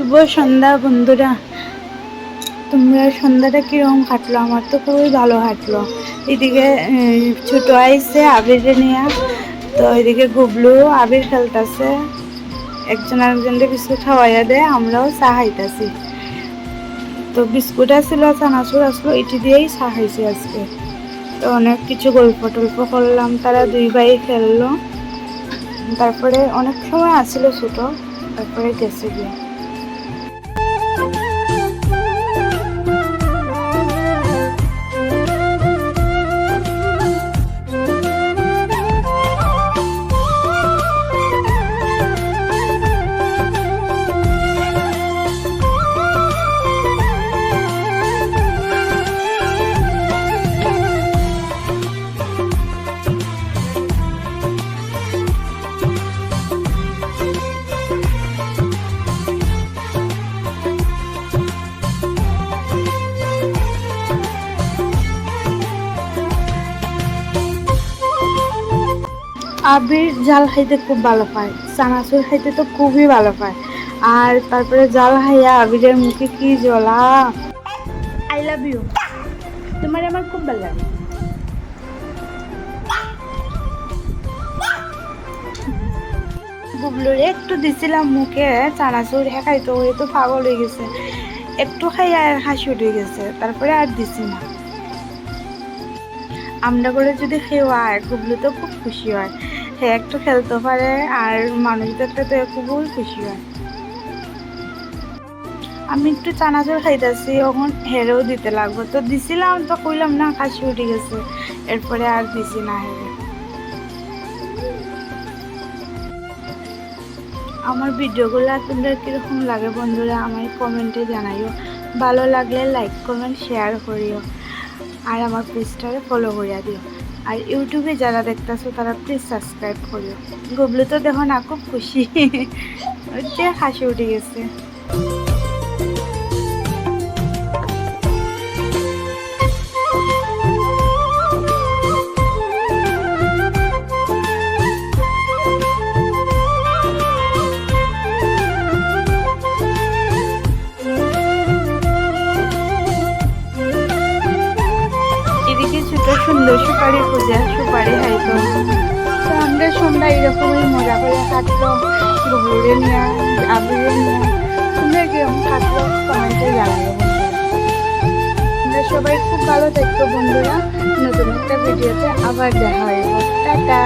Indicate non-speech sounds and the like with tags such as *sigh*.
শুভ সন্ধ্যা বন্ধুরা। তোমরা সন্ধ্যাটা কীরকম কাটলো? আমার তো খুবই ভালো কাটলো। এদিকে ছোটো আইসে আবিরে নিয়ে। তো এদিকে গুবলু আবির খেলতেছে। একজন আরেকজনকে বিস্কুট খাওয়াইয়া দেয়, আমরাও চা খাইতেছি। তো বিস্কুট আসছিল চানাচুর আসলো এটি দিয়েই চা খাইছি আজকে। তো অনেক কিছু গল্প টল্প করলাম, তারা দুই ভাই খেললো। তারপরে অনেক সময় আসছিল ছোটো, তারপরে গেছে গিয়ে। আবির জাল খাইতে খুব ভালো পায়, চানাচুর খাইতে তো খুবই ভালো পায়। আর তারপরে জাল খাইয়া আবিরের মুখে কি জ্বলা। আই লাভ ইউ তোমার আমার খুব ভালো লাগে। বুবলুরে একটু দিছিলাম মুখে, চানাচুর হ্যাঁ খাইতো তো পাগল হয়ে গেছে। একটু খাই আর হাসি উঠে গেছে, তারপরে আর দিছি না। আমরা করে যদি খেওয়ায় গুবলু তো খুব খুশি হয়। সে একটু খেলতে পারে আর মানুষ দেখতে তো খুবই খুশি হয়। আমি একটু চানাচুর খাইতেছি এখন হেরেও দিতে লাগবো। তো দিছিলাম, তো কইলাম না কাশি উঠে গেছে। এরপরে আর দিছি না হেরে আমার ভিডিওগুলো আপনাদের কীরকম লাগে বন্ধুরা আমার কমেন্টে জানাইও। ভালো লাগলে লাইক কমেন্ট শেয়ার করিও। আর আমার পেজটারে ফলো করিয়া দিও। আর ইউটিউবে যারা দেখতেছো, তারা প্লিজ সাবস্ক্রাইব করিও। গুবলু তো দেখো না, খুব খুশি। *laughs* হাসি উঠে গেছে। সুন্দর সুপারি পূজা, সুপারি হাইতো তো আমরা সন্ধ্যা এরকমই মজা করে কাটলো ঘুরে নিয়ে আবিরে নিয়ে। তোমরা কীরকম কাটলো কমেন্টে জানাব আমরা সবাই খুব ভালো থাকতো বন্ধুরা। নতুন একটা ভিডিওতে আবার দেখা হইব টাটা।